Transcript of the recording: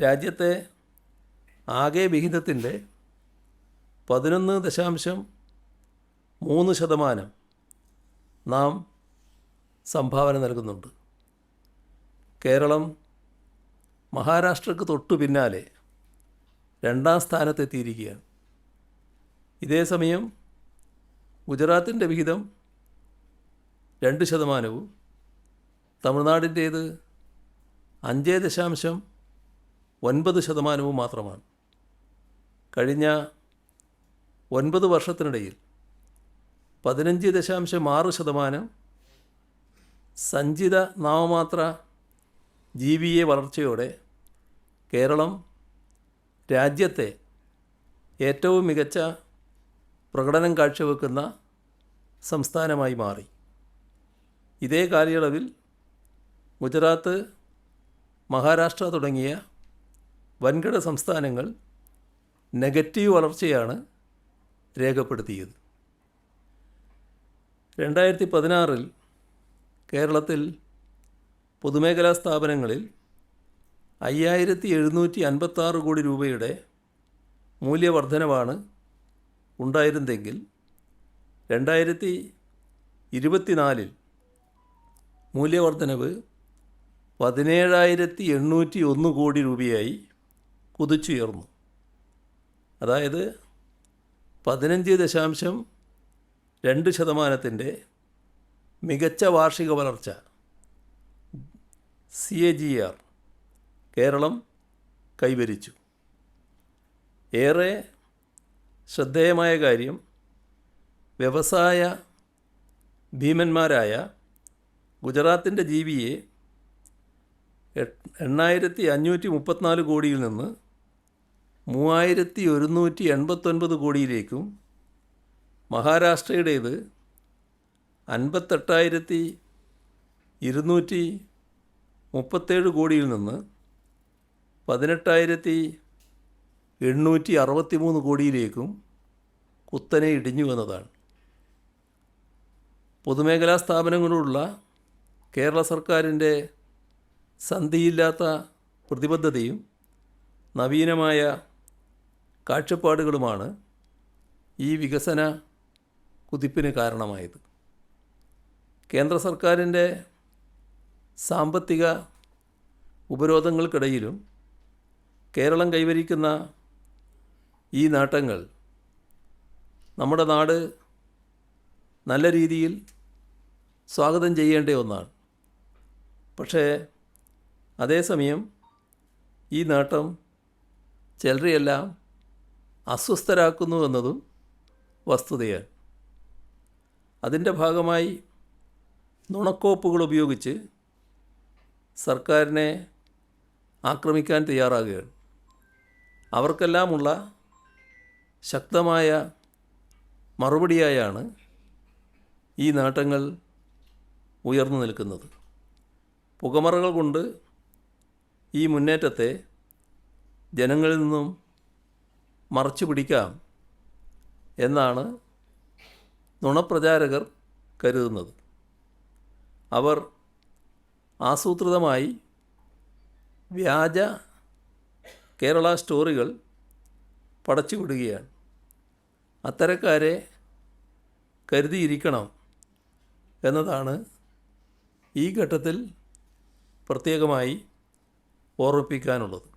രാജ്യത്തെ ആകെ വിഹിതത്തിന്റെ പതിനൊന്ന് ദശാംശം മൂന്ന് ശതമാനം നാം സംഭാവന നൽകുന്നുണ്ട്. കേരളം മഹാരാഷ്ട്രക്ക് തൊട്ടു പിന്നാലെ രണ്ടാം സ്ഥാനത്തെത്തിയിരിക്കുകയാണ്. ഇതേസമയം ഗുജറാത്തിന്റെ വിഹിതം രണ്ട് ശതമാനവും തമിഴ്നാടിന്റേത് അഞ്ച് ദശാംശം ഒൻപത് ശതമാനവും മാത്രമാണ്. കഴിഞ്ഞ ഒൻപത് വർഷത്തിനിടയിൽ പതിനഞ്ച് ദശാംശം ആറ് ശതമാനം സഞ്ചിത നാമമാത്ര ജി വി എ വളർച്ചയോടെ കേരളം രാജ്യത്തെ ഏറ്റവും മികച്ച പ്രകടനം കാഴ്ചവെക്കുന്ന സംസ്ഥാനമായി മാറി. ഇതേ കാലയളവിൽ ഗുജറാത്ത് മഹാരാഷ്ട്ര തുടങ്ങിയ വൻകിട സംസ്ഥാനങ്ങൾ നെഗറ്റീവ് വളർച്ചയാണ് രേഖപ്പെടുത്തിയത്. രണ്ടായിരത്തി പതിനാറിൽ കേരളത്തിൽ പൊതുമേഖലാ സ്ഥാപനങ്ങളിൽ അയ്യായിരത്തി എഴുന്നൂറ്റി അൻപത്താറ് കോടി രൂപയുടെ മൂല്യവർധനവാണ് ഉണ്ടായിരുന്നെങ്കിൽ രണ്ടായിരത്തി ഇരുപത്തിനാലിൽ മൂല്യവർധനവ് പതിനേഴായിരത്തി എണ്ണൂറ്റി ഒന്ന് കോടി രൂപയായി കുതിച്ചുയർന്നു അതായത് പതിനഞ്ച് ദശാംശം രണ്ട് ശതമാനത്തിന്റെ മികച്ച വാർഷിക വളർച്ച C A G R Keralam കൈവരിച്ചു. ഏറെ ശ്രദ്ധേയമായ കാര്യം വ്യവസായ ഭീമന്മാരായ ഗുജറാത്തിന്റെ ജി ബി എണ്ണായിരത്തി അഞ്ഞൂറ്റി മുപ്പത്തിനാല് കോടിയിൽ നിന്ന് മൂവായിരത്തി ഒരുന്നൂറ്റി എൺപത്തൊൻപത് കോടിയിലേക്കും മഹാരാഷ്ട്രയുടേത് അൻപത്തെട്ടായിരത്തി ഇരുന്നൂറ്റി മുപ്പത്തേഴ് കോടിയിൽ നിന്ന് പതിനെട്ടായിരത്തി എണ്ണൂറ്റി അറുപത്തി മൂന്ന് കോടിയിലേക്കും കുത്തനെ ഇടിഞ്ഞു എന്നതാണ് പൊതുമേഖലാ സ്ഥാപനങ്ങളോടുള്ള കേരള സർക്കാരിന്റെ സന്ധിയില്ലാത്ത പ്രതിബദ്ധതയും നവീനമായ കാഴ്ചപ്പാടുകളുമാണ് ഈ വികസന കുതിപ്പിന് കാരണമായത്. കേന്ദ്ര സർക്കാരിന്റെ സാമ്പത്തിക ഉപരോധങ്ങൾക്കിടയിലും കേരളം കൈവരിക്കുന്ന ഈ നേട്ടങ്ങൾ നമ്മുടെ നാട് നല്ല രീതിയിൽ സ്വാഗതം ചെയ്യേണ്ട ഒന്നാണ്. പക്ഷേ അതേസമയം ഈ നേട്ടം ചിലരെയെല്ലാം അസ്വസ്ഥരാക്കുന്നു എന്നതും വസ്തുതയാണ്. അതിന്റെ ഭാഗമായി നുണക്കോപ്പുകൾ ഉപയോഗിച്ച് സർക്കാരിനെ ആക്രമിക്കാൻ തയ്യാറാകുകയാണ്. അവർക്കെല്ലാമുള്ള ശക്തമായ മറുപടിയായാണ് ഈ നേട്ടങ്ങൾ ഉയർന്നു നിൽക്കുന്നത്. പുകമറകൾ കൊണ്ട് ഈ മുന്നേറ്റത്തെ ജനങ്ങളിൽ നിന്നും മറച്ചു പിടിക്കാം എന്നാണ് നുണപ്രചാരകർ കരുതുന്നത്. അവർ ആസൂത്രിതമായി വ്യാജ കേരള സ്റ്റോറികൾ പടച്ചുവിടുകയാണ്. അത്തരക്കാരെ കരുതിയിരിക്കണം എന്നതാണ് ഈ ഘട്ടത്തിൽ പ്രത്യേകമായി ഓർമ്മിപ്പിക്കാനുള്ളത്.